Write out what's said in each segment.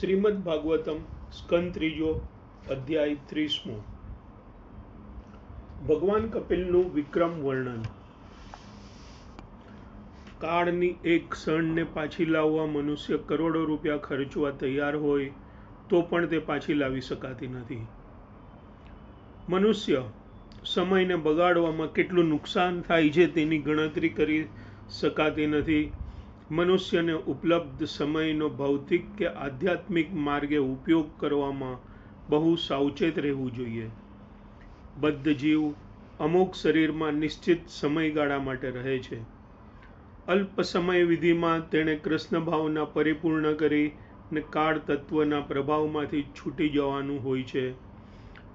શ્રીમદ ભાગવતમ સ્કંદ ત્રીજો અધ્યાય ત્રીસમો. ભગવાન કપિલનું વિક્રમ વર્ણન. કાળની એક ક્ષણને પાછી લાવવા મનુષ્ય કરોડો રૂપિયા ખર્ચવા તૈયાર હોય તો પણ તે પાછી લાવી શકાતી નથી. મનુષ્ય સમયને બગાડવામાં કેટલું નુકસાન થાય છે તેની ગણતરી કરી શકાતી નથી. મનુષ્યને ઉપલબ્ધ સમયનો ભૌતિક કે આધ્યાત્મિક માર્ગે ઉપયોગ કરવામાં બહુ સાવચેત રહેવું જોઈએ. બદ્ધ જીવ અમુક શરીરમાં નિશ્ચિત સમયગાળા માટે રહે છે. અલ્પ સમય વિધિમાં તેણે કૃષ્ણ ભાવના પરિપૂર્ણ કરી ને કાળ તત્વના પ્રભાવમાંથી છૂટી જવાનું હોય છે.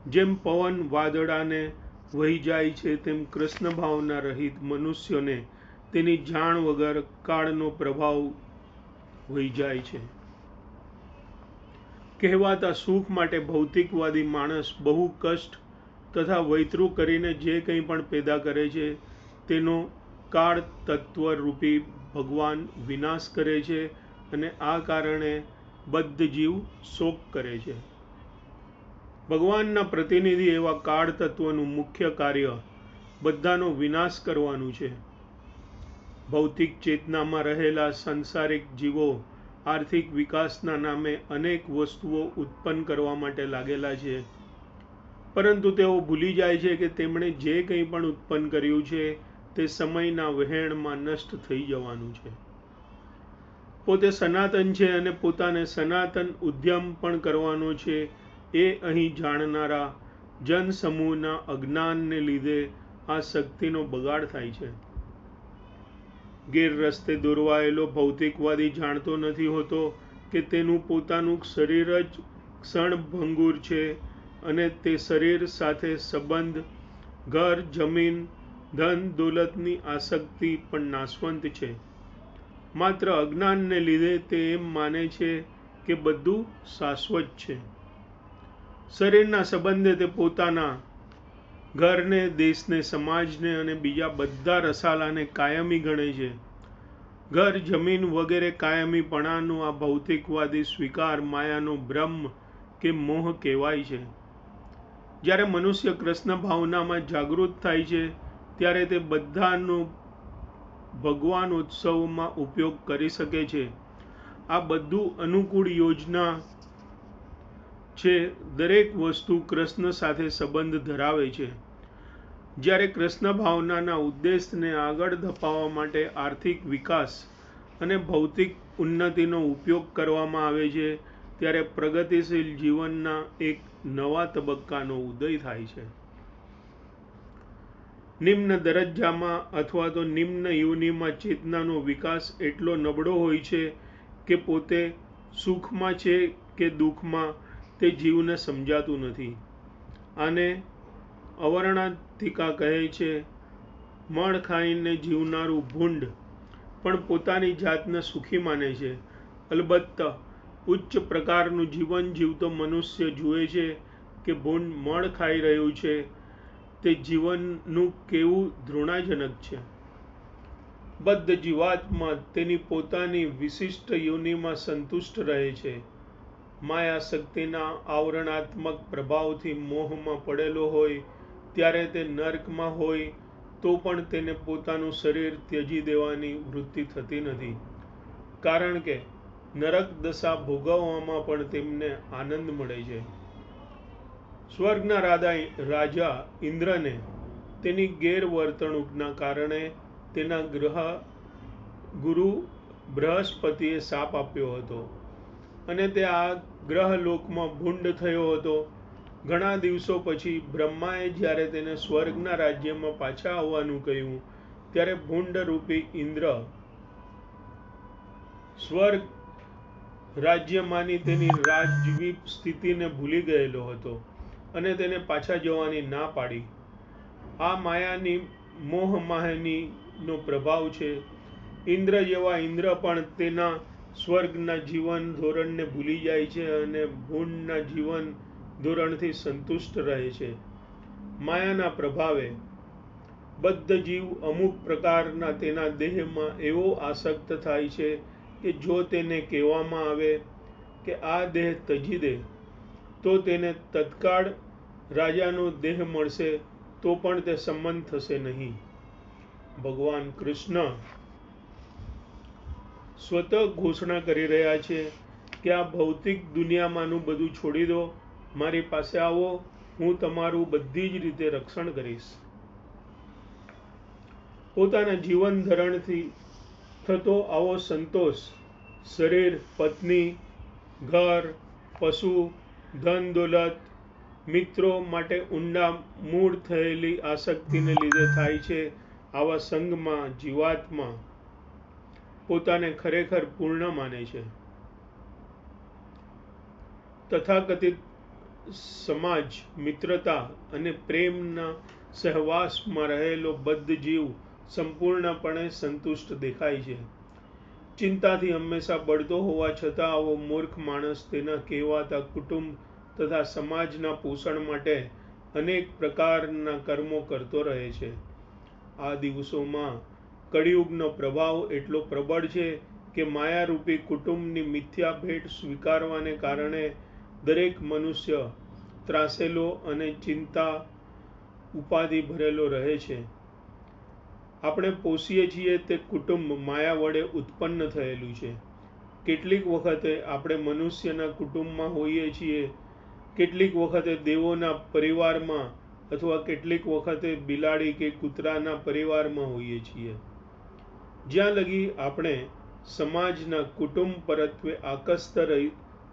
જેમ પવન વાદળાને વહી જાય છે, તેમ કૃષ્ણ ભાવના રહિત મનુષ્યોને તેની જાણ વગર કાળનો પ્રભાવ વહી જાય છે. કહેવાતા સુખ માટે ભૌતિકવાદી માણસ બહુ કષ્ટ તથા વૈતરું કરીને જે કંઈ પણ પેદા કરે છે, તેનો કાળ તત્વરૂપી ભગવાન વિનાશ કરે છે અને આ કારણે બદ્ધ જીવ શોક કરે છે. ભગવાનના પ્રતિનિધિ એવા કાળ તત્વનું મુખ્ય કાર્ય બધાનો વિનાશ કરવાનું છે. ભૌતિક ચેતનામાં રહેલા સંસારિક જીવો આર્થિક વિકાસના નામે અનેક વસ્તુઓ ઉત્પન્ન કરવા માટે લાગેલા છે. પરંતુ તેઓ ભૂલી જાય છે કે તેમણે જે કંઈ પણ ઉત્પન્ન કર્યું છે, તે સમયના વહેણમાં નષ્ટ થઈ જવાનું છે. પોતે સનાતન છે અને પોતાને સનાતન ઉદ્યમ પણ કરવાનો છે, એ અહીં જાણનારા જનસમૂહના અજ્ઞાનને લીધે આ શક્તિનો બગાડ થાય છે. ગેરરસ્તે દોરવાયેલો ભૌતિકવાદી જાણતો નથી હોતો કે તેનું પોતાનું શરીર જ ક્ષણભંગુર છે અને તે શરીર સાથે સંબંધ, ઘર, જમીન, ધન, દોલતની આસક્તિ પણ નાશવંત છે. માત્ર અજ્ઞાનને લીધે તે એમ માને છે કે બધું શાશ્વત છે. શરીરના સંબંધે તે પોતાના ઘરને, દેશને, સમાજને અને બીજા બધા રસાલાને કાયમી ગણે છે. ઘર, જમીન વગેરે કાયમીપણાનો આ ભૌતિકવાદી સ્વીકાર, માયાનો બ્રહ્મ કે મોહ કહેવાય છે. જ્યારે મનુષ્ય કૃષ્ણ ભાવનામાં જાગૃત થાય છે, ત્યારે તે બધાનો ભગવાન ઉત્સવમાં ઉપયોગ કરી શકે છે. આ બધું અનુકૂળ યોજના છે, દરેક વસ્તુ કૃષ્ણ સાથે સંબંધ ધરાવે છે. જ્યારે કૃષ્ણ ભાવનાના ઉદ્દેશને આગળ ધપાવવા માટે આર્થિક વિકાસ અને ભૌતિક ઉન્નતિનો ઉપયોગ કરવામાં આવે છે, ત્યારે પ્રગતિશીલ જીવનના એક નવા તબક્કાનો ઉદય થાય છે. નિમ્ન દરજ્જામાં અથવા તો નિમ્ન યોનિમાં ચેતનાનો વિકાસ એટલો નબળો હોય છે કે પોતે સુખમાં છે કે દુઃખમાં તે જીવને સમજાતું નથી. આને અવર્ણાધિકા કહે છે, મણ ખાઈને જીવનારું ભૂંડ પણ પોતાની જાતને સુખી માને છે. અલબત્ત, ઉચ્ચ પ્રકારનું જીવન જીવતો મનુષ્ય જુએ છે કે ભૂંડ મણ ખાઈ રહ્યું છે. તે જીવનનું કેવું ધૃણાજનક છે. બદ્ધ જીવાત્મા તેની પોતાની વિશિષ્ટ યોનિમાં સંતુષ્ટ રહે છે. માયા શક્તિના આવરણાત્મક પ્રભાવથી મોહમાં પડેલો હોય ત્યારે તે નર્કમાં હોય, તો પણ તેને પોતાનું શરીર ત્યજી દેવાની વૃત્તિ થતી નથી. કારણ કે, નરક દશા ભોગવવામાં પણ તેમને આનંદ મળે છે. સ્વર્ગના રાજા રાજા ઇન્દ્રને તેની ગેરવર્તણૂકના કારણે તેના ગ્રહ ગુરુ બૃહસ્પતિએ સાપ આપ્યો હતો અને તે આ ગ્રહલોકમાં ભૂંડ થયો હતો. ઘણા દિવસો પછી બ્રહ્માએ જ્યારે તેને સ્વર્ગના રાજ્યમાં પાછા આવવાનું કહ્યું, ત્યારે ભૂંડ રૂપી ઇન્દ્ર સ્વર્ગ રાજ્યમાંની તેની રાજવી સ્થિતિને ભૂલી ગયેલો હતો અને તેને પાછા જવાની ના પાડી. આ માયાની મોહ માહિનીનો પ્રભાવ છે. ઇન્દ્ર જેવા ઇન્દ્ર પણ તેના સ્વર્ગના જીવન ધોરણને ભૂલી જાય છે અને ભૂંડના જીવન ધોરણથી સંતુષ્ટ રહે છે. માયાના પ્રભાવે બદ્ધ જીવ અમુક પ્રકારના તેના દેહમાં એવો આસક્ત થાય છે કે જો તેને કહેવામાં આવે કે આ દેહ તજી દે, તો તેને તત્કાળ રાજાનો દેહ મળશે, તો પણ તે સંમત થશે નહીં. ભગવાન કૃષ્ણ સ્વતઃ ઘોષણા કરી રહ્યા છે કે આ ભૌતિક દુનિયામાંનું બધું છોડી દો મારી પાસે આવો, હું તમારું બધી જ રીતે રક્ષણ કરીશ. પોતાના જીવન ધરણથી થતો આવો સંતોષ, શરીર, પત્ની, ઘર, પશુ, ધન દોલત, મિત્રો માટે ઊંડા મૂળ થયેલી આસક્તિને લીધે થાય છે આવા સંઘમાં જીવાતમાં પોતાને ખરેખર પૂર્ણ માને છે. તથાકથિત સમાજ, મિત્રતા અને પ્રેમના સહવાસમાં રહેલો બદ્ધ જીવ સંપૂર્ણપણે સંતુષ્ટ દેખાય છે. ચિંતાથી હંમેશા બળતો હોવા છતાં આવો મૂર્ખ માણસ તેના કહેવાતા કુટુંબ તથા સમાજના પોષણ માટે અનેક પ્રકારના કર્મો કરતો રહે છે. આ દિવસોમાં કળિયુગનો પ્રભાવ એટલો પ્રબળ છે કે માયારૂપી કુટુંબની મિથ્યા ભેટ સ્વીકારવાને કારણે દરેક મનુષ્ય ત્રાસેલો અને ચિંતા ઉપાધિ ભરેલો રહે છે. આપણે પોષીએ છીએ તે કુટુંબ માયા વડે ઉત્પન્ન થયેલું છે. કેટલીક વખતે આપણે મનુષ્યના કુટુંબમાં હોઈએ છીએ, કેટલીક વખતે દેવોના પરિવારમાં અથવા કેટલીક વખતે બિલાડી કે કૂતરાના પરિવારમાં હોઈએ છીએ. જ્યાં લગી આપણે સમાજના કુટુંબ પરત્વે આકસ્ત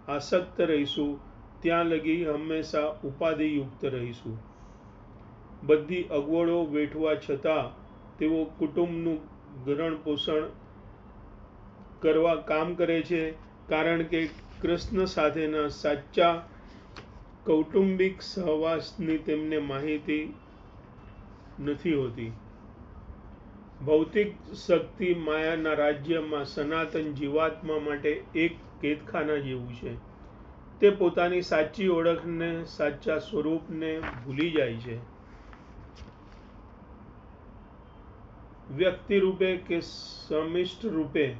આસક્ત રહીશું, ત્યાં લગી હંમેશા ઉપાધિયુક્ત રહીશું. બધી અગવડો વેઠવા છતાં તેઓ કુટુંબનું ભરણ પોષણ કરવા કામ કરે છે, કારણ કે કૃષ્ણ સાથેના સાચા કૌટુંબિક સહવાસની તેમને માહિતી નથી હોતી. ભૌતિક શક્તિ માયાના રાજ્યમાં સનાતન જીવાત્મા માટે એક કેદખાના જેવું છે. તે પોતાની સાચી ઓળખને, સાચા સ્વરૂપને ભૂલી જાય છે. વ્યક્તિ રૂપે કે સમિષ્ટ રૂપે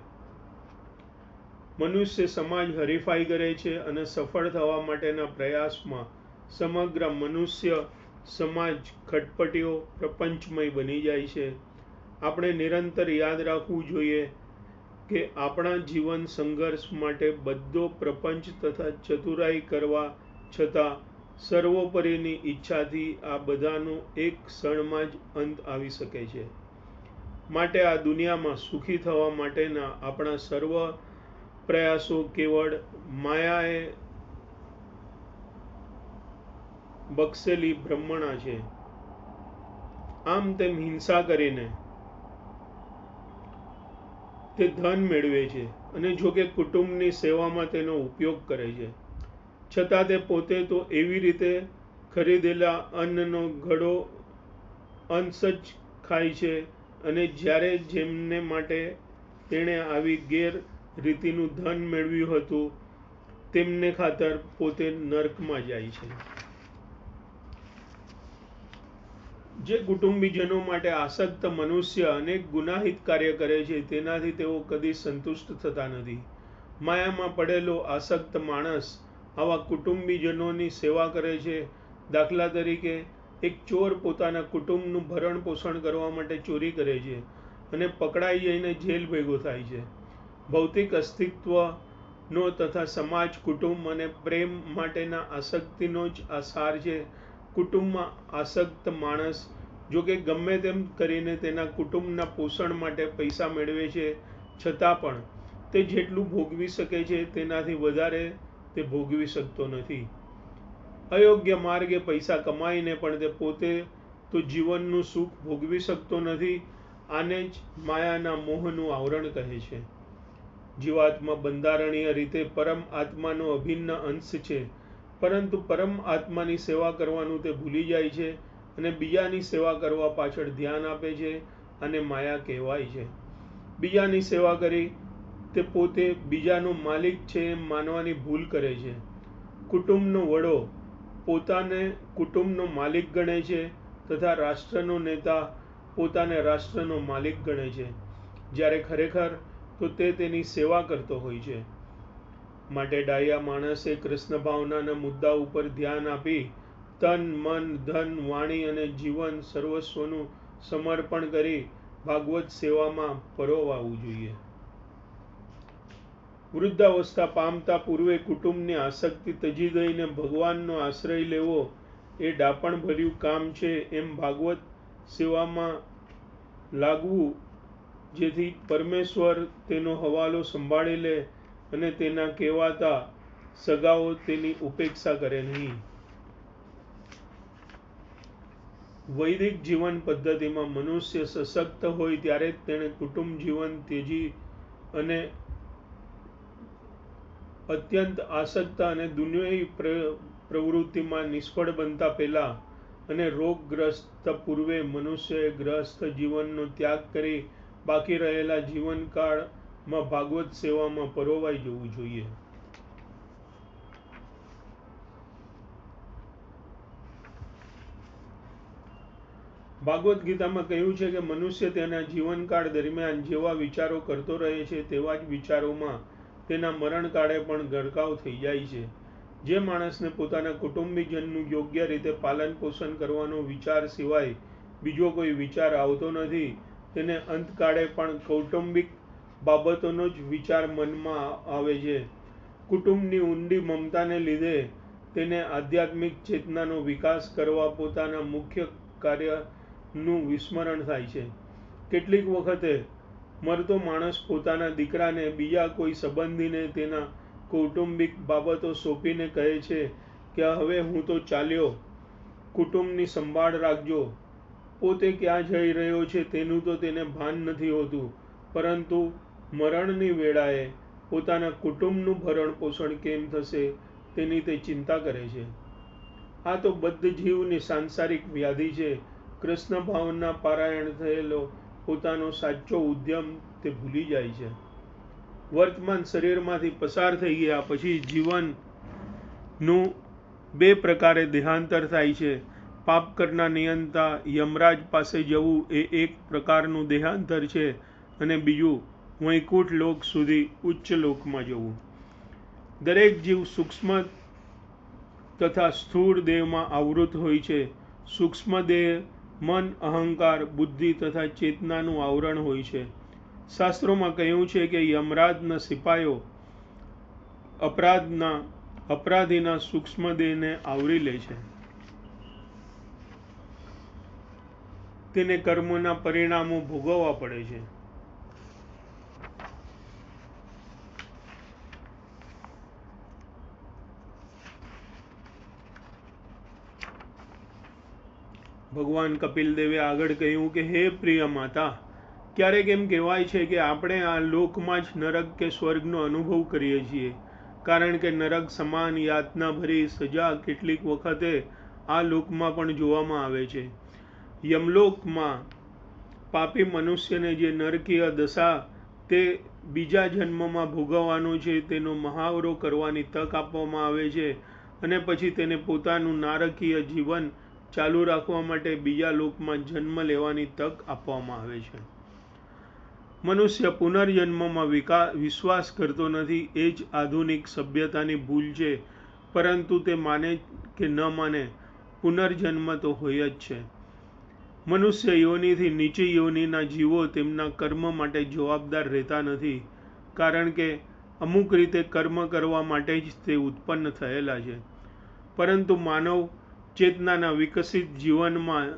મનુષ્ય સમાજ હરીફાઈ કરે છે અને સફળ થવા માટેના પ્રયાસમાં સમગ્ર મનુષ્ય સમાજ ખટપટીઓ પ્રપંચમય બની જાય છે. આપણે નિરંતર યાદ રાખવું જોઈએ કે આપણા જીવન સંઘર્ષ માટે બધો પ્રપંચ તથા ચતુરાઈ કરવા છતાં સર્વોપરીની ઈચ્છાથી આ બધાનો એક ક્ષણમાં જ અંત આવી શકે છે. માટે આ દુનિયામાં સુખી થવા માટેના આપણા સર્વ પ્રયાસો કેવળ માયાએ બક્ષેલી બ્રહ્મણા છે. આમ તેમ હિંસા કરીને તે ધન મેળવે છે અને જો કે કુટુંબની સેવામાં તેનો ઉપયોગ કરે છે. છતાં તે પોતે તો એવી રીતે ખરીદેલા અન્નનો ઘડો અંશ જ ખાય છે અને જ્યારે જેમને માટે તેણે આવી ગેર રીતિનું ધન મેળવ્યું હતું, તેમને ખાતર પોતે નર્કમાં જાય છે. જે કુટુંબીજનો માટે આસક્ત મનુષ્ય અનેક ગુનાહિત કાર્ય કરે છે, તેનાથી તેઓ કદી સંતુષ્ટ થતા નથી. માયામાં પડેલો આસક્ત માણસ આવા કુટુંબીજનોની સેવા કરે છે. દાખલા તરીકે, એક ચોર પોતાના કુટુંબનું ભરણ પોષણ કરવા માટે ચોરી કરે છે અને પકડાઈ જઈને જેલ ભેગો થાય છે. ભૌતિક અસ્તિત્વનો તથા સમાજ, કુટુંબ અને પ્રેમ માટેના આસક્તિનો જ આ સાર છે. કુટુંબમાં આસક્ત માણસ જો કે ગમે તેમ કરીને તેના કુટુંબના પોષણ માટે પૈસા મેળવે છે, છતાં પણ તે જેટલું ભોગવી શકે છે તેનાથી વધારે તે ભોગવી શકતો નથી. અયોગ્ય માર્ગે પૈસા કમાઈને પણ તે પોતે તો જીવનનું સુખ ભોગવી શકતો નથી, આને જ માયાના મોહનું આવરણ કહે છે. જીવાત્મા બંધારણીય રીતે પરમ આત્માનો અભિન્ન અંશ છે. પરંતુ પરમ આત્માની સેવા કરવાનું તે ભૂલી જાય છે અને બીજાની સેવા કરવા પાછળ ધ્યાન આપે છે અને માયા કહેવાય છે. બીજાની સેવા કરી તે પોતે બીજાનો માલિક છે એમ માનવાની ભૂલ કરે છે. કુટુંબનો વડો પોતાને કુટુંબનો માલિક ગણે છે તથા રાષ્ટ્રનો નેતા પોતાને રાષ્ટ્રનો માલિક ગણે છે. જ્યારે ખરેખર તો તે તેની સેવા કરતો હોય છે. માટે ડાયા માણસે કૃષ્ણ ભાવનાના મુદ્દા ઉપર ધ્યાન આપી તન, મન, ધન, વાણી અને જીવન સર્વસ્વનું સમર્પણ કરી ભાગવત સેવામાં પરોવાવું જોઈએ. વૃદ્ધાવસ્થા પામતા પૂર્વે કુટુંબની આસક્તિ તજી દઈને ભગવાનનો આશ્રય લેવો એ ડાપણ ભર્યું કામ છે એમ ભાગવત સેવામાં લાગવું જેથી પરમેશ્વર તેનો હવાલો સંભાળી લે અને તેના કહેવાતા સગાઓ તેની ઉપેક્ષા કરે નહીં. વૈદિક જીવન પદ્ધતિમાં મનુષ્ય સશક્ત હોય ત્યારે તેણે કુટુંબ જીવન તેજી અને અત્યંત આસક્ત અને દુનિયાઈ પ્રવૃત્તિમાં નિષ્ફળ બનતા પહેલા અને રોગગ્રસ્ત પૂર્વે મનુષ્યએ ગ્રસ્ત જીવનનો ત્યાગ કરી બાકી રહેલા જીવનકાળમાં ભાગવત સેવામાં પરોવાઈ જવું જોઈએ. ભાગવત ગીતામાં કહ્યું છે કે મનુષ્ય તેના જીવનકાળ દરમિયાન જેવા વિચારો કરતો રહે છે તેવા જ વિચારોમાં તેના મરણકાળે પણ ગરકાવ થઈ જાય છે. જે માણસને પોતાના કુટુંબીજનનું યોગ્ય રીતે પાલન પોષણ કરવાનો વિચાર સિવાય બીજો કોઈ વિચાર આવતો નથી, તેને અંતકાળે પણ કૌટુંબિક બાબતોનો જ વિચાર મનમાં આવે છે. કુટુંબની ઊંડી મમતાને લીધે તેને આધ્યાત્મિક ચેતનાનો વિકાસ કરવા પોતાના મુખ્ય કાર્યનું વિસ્મરણ થાય છે. કેટલીક વખતે મરતો માણસ પોતાના દીકરાને બીજા કોઈ સંબંધીને તેના કૌટુંબિક બાબતો સોંપીને કહે છે કે હવે હું તો ચાલ્યો, કુટુંબની સંભાળ રાખજો. પોતે ક્યાં જઈ રહ્યો છે તેનું તો તેને ભાન નથી હોતું, પરંતુ મરણની વેળાએ પોતાના કુટુંબનું ભરણ પોષણ કેમ થશે તેની તે ચિંતા કરે છે. આ તો બદ્ધ જીવની સાંસારિક વ્યાધિ છે. કૃષ્ણ ભાવના પારાયણ થયેલો પોતાનો સાચો ઉદ્યમ તે ભૂલી જાય છે. વર્તમાન શરીરમાંથી પસાર થઈ ગયા પછી જીવનનું બે પ્રકારે દેહાંતર થાય છે. પાપ કરના નિયંતા યમરાજ પાસે જવું એ એક પ્રકારનું દેહાંતર છે અને બીજું વૈકુંઠ લોક સુધી ઉચ્ચ લોકમાં જવું. દરેક જીવ સૂક્ષ્મ તથા સ્થૂળ દેહમાં આવૃત હોય છે. સૂક્ષ્મ દેહ, મન, અહંકાર, બુદ્ધિ તથા ચેતનાનું આવરણ હોય છે. શાસ્ત્રોમાં કહ્યું છે કે યમરાજના સિપાયો અપરાધના, અપરાધીના સૂક્ષ્મ દેહને આવરી લે છે. તેને કર્મના પરિણામો ભોગવવા પડે છે. ભગવાન કપિલ દેવે આગળ કહ્યું કે, હે પ્રિય માતા, ક્યારેક એમ કહેવાય છે કે આપણે આ લોકમાં જ નરક કે સ્વર્ગનો અનુભવ કરીએ છીએ. કારણ કે નરક સમાન યાતના ભરી સજા કેટલીક વખતે આ લોકમાં પણ જોવામાં આવે છે. યમલોકમાં પાપી મનુષ્યને જે નરકીય દશા તે બીજા જન્મમાં ભોગવવાનો છે, તેનો મહાવરો કરવાની તક આપવામાં આવે છે અને પછી તેને પોતાનું નારકીય જીવન ચાલુ રાખવા માટે બીજા લોકમાં જન્મ લેવાની તક આપવામાં આવે છે. મનુષ્ય પુનર્જન્મમાં વિકા, વિશ્વાસ કરતો નથી, એ જ આધુનિક સભ્યતાની ભૂલ છે, પરંતુ તે માને કે ન માને, પુનર્જન્મ તો હોય જ છે. મનુષ્ય યોનિથી નીચે યોનિના જીવો તેમના કર્મ માટે જવાબદાર રહેતા નથી, કારણ કે અમુક રીતે કર્મ કરવા માટે જ તે ઉત્પન્ન થયેલા છે. પરંતુ માનવ ચેતનાના વિકસિત જીવનમાં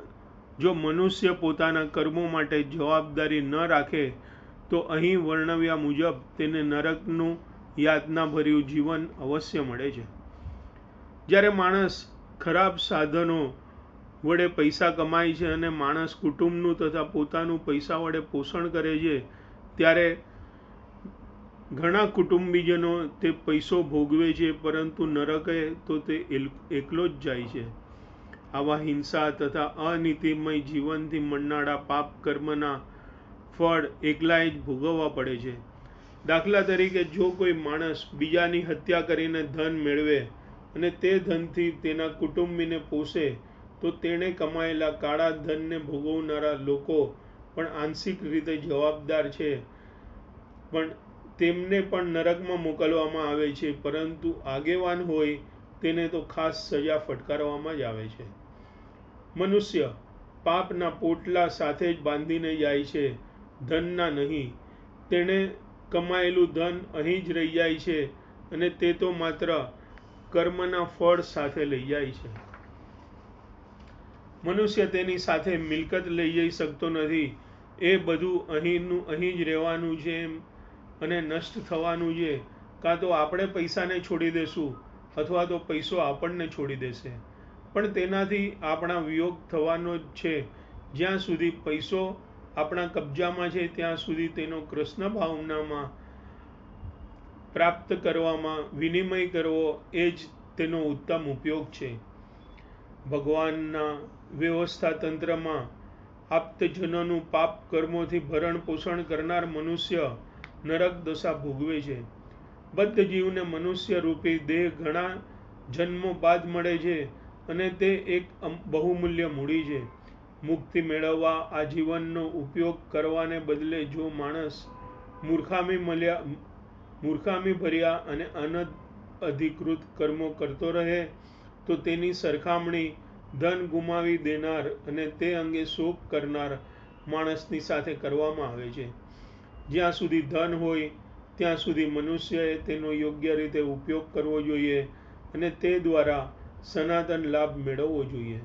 જો મનુષ્ય પોતાના કર્મો માટે જવાબદારી ન રાખે, તો અહીં વર્ણવ્યા મુજબ તેને નરકનું યાતનાભર્યું જીવન અવશ્ય મળે છે. જ્યારે માણસ ખરાબ સાધનો વડે પૈસા કમાય છે અને માણસ કુટુંબનું તથા પોતાનું પૈસા વડે પોષણ કરે છે, ત્યારે ઘણા કુટુંબીજનો તે પૈસો ભોગવે છે, પરંતુ નરકે તો તે એકલો જ જાય છે. આવા હિંસા તથા અનીતિમય જીવનથી મળનારા પાપ કર્મના ફળ એકલાએ જ ભોગવવા પડે છે. દાખલા તરીકે જો કોઈ માણસ બીજાની હત્યા કરીને ધન મેળવે અને તે ધનથી તેના કુટુંબીને પોષે, તો તેણે કમાયેલા કાળા ધનને ભોગવનારા લોકો પણ આંશિક રીતે જવાબદાર છે. પણ તેમને પણ નરકમાં મોકલવામાં આવે છે, પરંતુ આગેવાન હોય તેને તો ખાસ સજા ફટકારવામાં જ આવે છે. મનુષ્ય પાપના પોટલા સાથે જ બાંધીને જાય છે, ધનના નહીં. તેણે કમાયેલું ધન અહીં જ રહી જાય છે અને તે તો માત્ર કર્મના ફળ સાથે લઈ જાય છે. મનુષ્ય તેની સાથે મિલકત લઈ જઈ શકતો નથી. એ બધું અહીંનું, અહીં જ રહેવાનું છે એમ અને નષ્ટ થવાનું છે. કાં તો આપણે પૈસાને છોડી દેશું અથવા તો પૈસો આપણને છોડી દેશે. પણ તેનાથી આપણા વિયોગ થવાનો જ છે. જ્યાં સુધી પૈસો આપણા કબજામાં છે, ત્યાં સુધી તેનો કૃષ્ણ ભાવનામાં પ્રાપ્ત કરવામાં વિનિમય કરવો એ જ તેનો ઉત્તમ ઉપયોગ છે. ભગવાનના વ્યવસ્થા તંત્રમાં આપ્તજનોનું પાપ કર્મોથી ભરણ પોષણ કરનાર મનુષ્ય નરક દશા ભોગવે છે. બદ્ધ જીવને મનુષ્ય રૂપી દેહ ઘણા જન્મો બાદ મળે છે. અને તે એક બહુમૂલ્ય મૂડી છે. મુક્તિ મેળવવા આ જીવનનો ઉપયોગ કરવાને બદલે જો માણસ મૂર્ખામી મળ્યા, મૂર્ખામી ભર્યા અને અનધિકૃત કર્મો કરતો રહે, તો તેની સરખામણી ધન ગુમાવી દેનાર અને તે અંગે શોક કરનાર માણસની સાથે કરવામાં આવે છે. જ્યાં સુધી ધન હોય, ત્યાં સુધી મનુષ્યએ તેનો યોગ્ય રીતે ઉપયોગ કરવો જોઈએ અને તે દ્વારા સનાતન લાભ મેળવવો જોઈએ.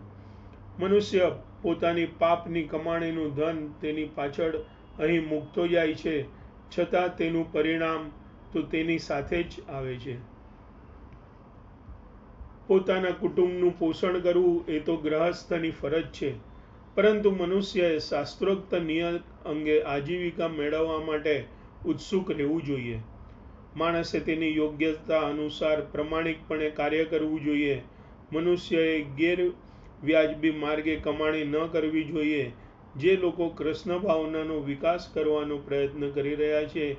મનુષ્ય પોતાની પાપની કમાણીનું ધન તેની પાછળ અહીં મૂકતો જાય છે, છતાં તેનું પરિણામ તો તેની સાથે જ આવે છે. પોતાના કુટુંબનું પોષણ કરવું એ તો ગ્રહસ્થની ફરજ છે, પરંતુ મનુષ્યએ શાસ્ત્રોક્ત નિયમ અંગે આજીવિકા મેળવવા માટે ઉત્સુક રહેવું જોઈએ. માણસે તેની યોગ્યતા અનુસાર પ્રમાણિકપણે કાર્ય કરવું જોઈએ મનુષ્યએ ગેરવ્યાજબી માર્ગે કમાણી ન કરવી જોઈએ. જે લોકો કૃષ્ણ ભાવનાનો વિકાસ કરવાનો પ્રયત્ન કરી રહ્યા છે,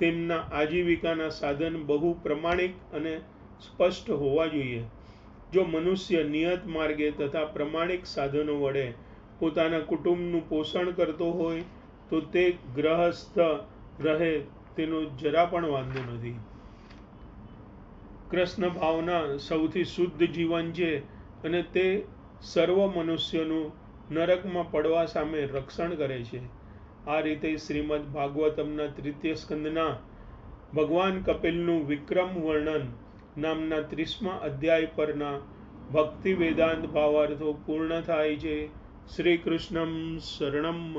તેમના આજીવિકાના સાધન બહુ પ્રમાણિક અને સ્પષ્ટ હોવા જોઈએ. જો મનુષ્ય નિયત માર્ગે તથા પ્રમાણિક સાધનો વડે પોતાના કુટુંબનું પોષણ કરતો હોય, તો તે ગ્રહસ્થ રહે તેનો જરા પણ વાંધો નથી. કૃષ્ણ ભાવના સૌથી શુદ્ધ જીવન છે અને તે સર્વ મનુષ્યનું નરકમાં પડવા સામે રક્ષણ કરે છે. આ રીતે શ્રીમદ ભાગવતમના તૃતીય સ્કંદના ભગવાન કપિલનું વિક્રમ વર્ણન નામના ત્રીસમા અધ્યાય પરના ભક્તિ વેદાંત ભાવાર્થો પૂર્ણ થાય છે. શ્રી કૃષ્ણમ શરણમ.